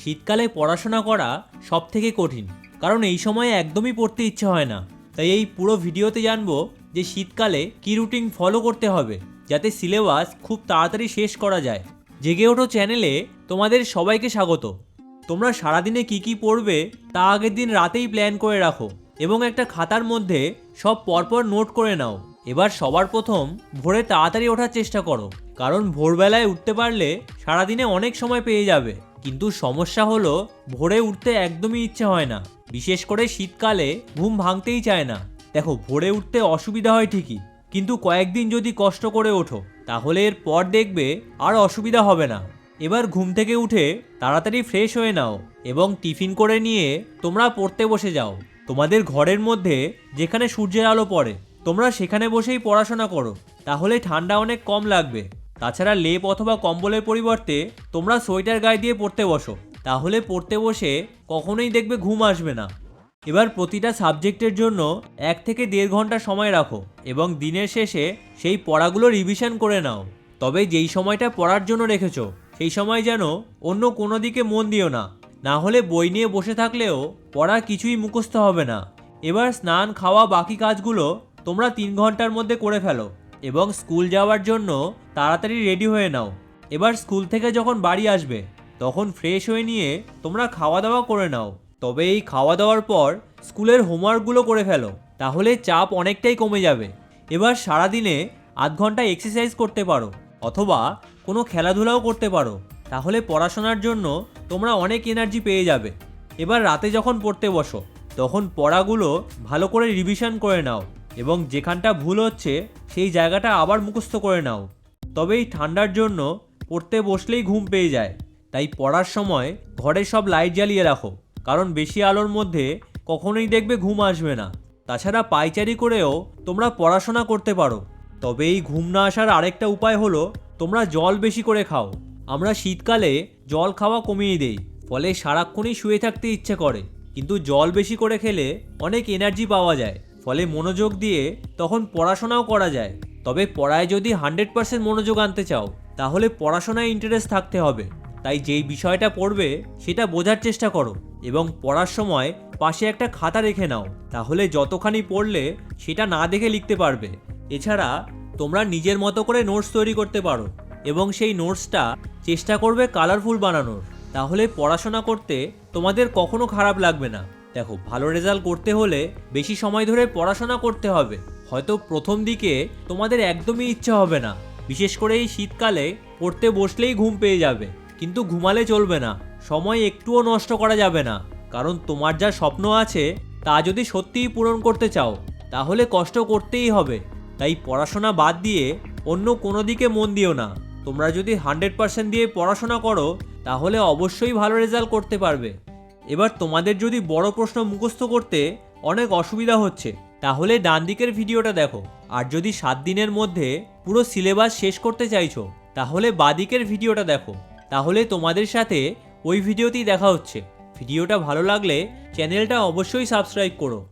শীতকালে পড়াশোনা করা সব থেকে কঠিন, কারণ এই সময় একদমই পড়তে ইচ্ছে হয় না। তাই এই পুরো ভিডিওতে জানব যে শীতকালে কী রুটিন ফলো করতে হবে, যাতে সিলেবাস খুব তাড়াতাড়ি শেষ করা যায়। জেগে ওঠো চ্যানেলে, তোমাদের সবাইকে স্বাগত। তোমরা সারাদিনে কি কি পড়বে, তা আগের দিন রাতেই প্ল্যান করে রাখো এবং একটা খাতার মধ্যে সব পরপর নোট করে নাও। এবার সবার প্রথম ভোরে তাড়াতাড়ি ওঠার চেষ্টা করো, কারণ ভোরবেলায় উঠতে পারলে সারাদিনে অনেক সময় পেয়ে যাবে। কিন্তু সমস্যা হলো ভোরে উঠতে একদমই ইচ্ছে হয় না। বিশেষ করে শীতকালে ঘুম ভাঙতেই চায় না। দেখো, ভোরে উঠতে অসুবিধা হয় ঠিকই, কিন্তু কয়েকদিন যদি কষ্ট করে ওঠো, তাহলে এর পর দেখবে আর অসুবিধা হবে না। এবার ঘুম থেকে উঠে তাড়াতাড়ি ফ্রেশ হয়ে নাও এবং টিফিন করে নিয়ে তোমরা পড়তে বসে যাও। তোমাদের ঘরের মধ্যে যেখানে সূর্যের আলো পড়ে, তোমরা সেখানে বসেই পড়াশোনা করো, তাহলে ঠান্ডা অনেক কম লাগবে। তাছাড়া লেপ অথবা কম্বলের পরিবর্তে তোমরা সোয়েটার গায়ে দিয়ে পড়তে বসো। তাহলে পড়তে বসে কখনোই দেখবে ঘুম আসবে না। এবার প্রতিটা সাবজেক্টের জন্য এক থেকে দেড় ঘণ্টা সময় রাখো এবং দিনের শেষে সেই পড়াগুলো রিভিশন করে নাও। তবে যেই সময়টা পড়ার জন্য রেখেছ, সেই সময় যেন অন্য কোনো দিকে মন দিও না। না হলে বই নিয়ে বসে থাকলেও পড়া কিছুই মুখস্থ হবে না। এবার স্নান, খাওয়া, বাকি কাজগুলো তোমরা তিন ঘণ্টার মধ্যে করে ফেলো। এবং স্কুল যাওয়ার জন্য তাড়াতাড়ি রেডি হয়ে নাও। এবার স্কুল থেকে যখন বাড়ি আসবে, তখন ফ্রেশ হয়ে নিয়ে তোমরা খাওয়া দাওয়া করে নাও। তবে এই খাওয়া দাওয়ার পর স্কুলের হোমওয়ার্কগুলো করে ফেলো, তাহলে চাপ অনেকটাই কমে যাবে। এবার সারাদিনে আধ ঘণ্টা এক্সারসাইজ করতে পারো, অথবা কোনো খেলাধুলাও করতে পারো। তাহলে পড়াশোনার জন্য তোমরা অনেক এনার্জি পেয়ে যাবে। এবার রাতে যখন পড়তে বসো, তখন পড়াগুলো ভালো করে রিভিশন করে নাও এবং যেখানটা ভুল হচ্ছে সেই জায়গাটা আবার মুখস্থ করে নাও। তবে এই ঠান্ডার জন্য পড়তে বসলেই ঘুম পেয়ে যায়। তাই পড়ার সময় ঘরে সব লাইট জ্বালিয়ে রাখো, কারণ বেশি আলোর মধ্যে কখনোই দেখবে ঘুম আসবে না। তাছাড়া পাইচারি করেও তোমরা পড়াশোনা করতে পারো। তবে এই ঘুম না আসার আরেকটা উপায় হলো, তোমরা জল বেশি করে খাও। আমরা শীতকালে জল খাওয়া কমিয়ে দেই, ফলে সারাক্ষণই শুয়ে থাকতে ইচ্ছে করে। কিন্তু জল বেশি করে খেলে অনেক এনার্জি পাওয়া যায়। ফলে মনোযোগ দিয়ে তখন পড়াশোনাও করা যায়। তবে পড়ায় যদি হান্ড্রেড পার্সেন্ট মনোযোগ আনতে চাও, তাহলে পড়াশোনায় ইন্টারেস্ট থাকতে হবে। তাই যেই বিষয়টা পড়বে, সেটা বোঝার চেষ্টা করো এবং পড়ার সময় পাশে একটা খাতা রেখে নাও। তাহলে যতখানি পড়লে, সেটা না দেখে লিখতে পারবে। এছাড়া, তোমরা নিজের মতো করে নোটস তৈরি করতে পারো এবং সেই নোটসটা চেষ্টা করবে কালারফুল বানানোর। তাহলে পড়াশোনা করতে তোমাদের কখনো খারাপ লাগবে না। দেখো, ভালো রেজাল্ট করতে হলে বেশি সময় ধরে পড়াশোনা করতে হবে। হয়তো প্রথম দিকে তোমাদের একদমই ইচ্ছা হবে না। বিশেষ করে এই শীতকালে পড়তে বসলেই ঘুম পেয়ে যাবে। কিন্তু ঘুমালে চলবে না। সময় একটুও নষ্ট করা যাবে না। কারণ তোমার যা স্বপ্ন আছে, তা যদি সত্যিই পূরণ করতে চাও, তাহলে কষ্ট করতেই হবে। তাই পড়াশোনা বাদ দিয়ে অন্য কোনো দিকে মন দিও না। তোমরা যদি হান্ড্রেড পার্সেন্ট দিয়ে পড়াশোনা করো, তাহলে অবশ্যই ভালো রেজাল্ট করতে পারবে। এবার তোমাদের যদি বড় প্রশ্ন মুখস্থ করতে অনেক অসুবিধা হচ্ছে, তাহলে ডান দিকের ভিডিওটা দেখো। আর যদি সাত দিনের মধ্যে পুরো সিলেবাস শেষ করতে চাইছো, তাহলে বাদিকের ভিডিওটা দেখো। তাহলে তোমাদের সাথে ওই ভিডিওতেই দেখা হচ্ছে। ভিডিওটা ভালো লাগলে চ্যানেলটা অবশ্যই সাবস্ক্রাইব করো।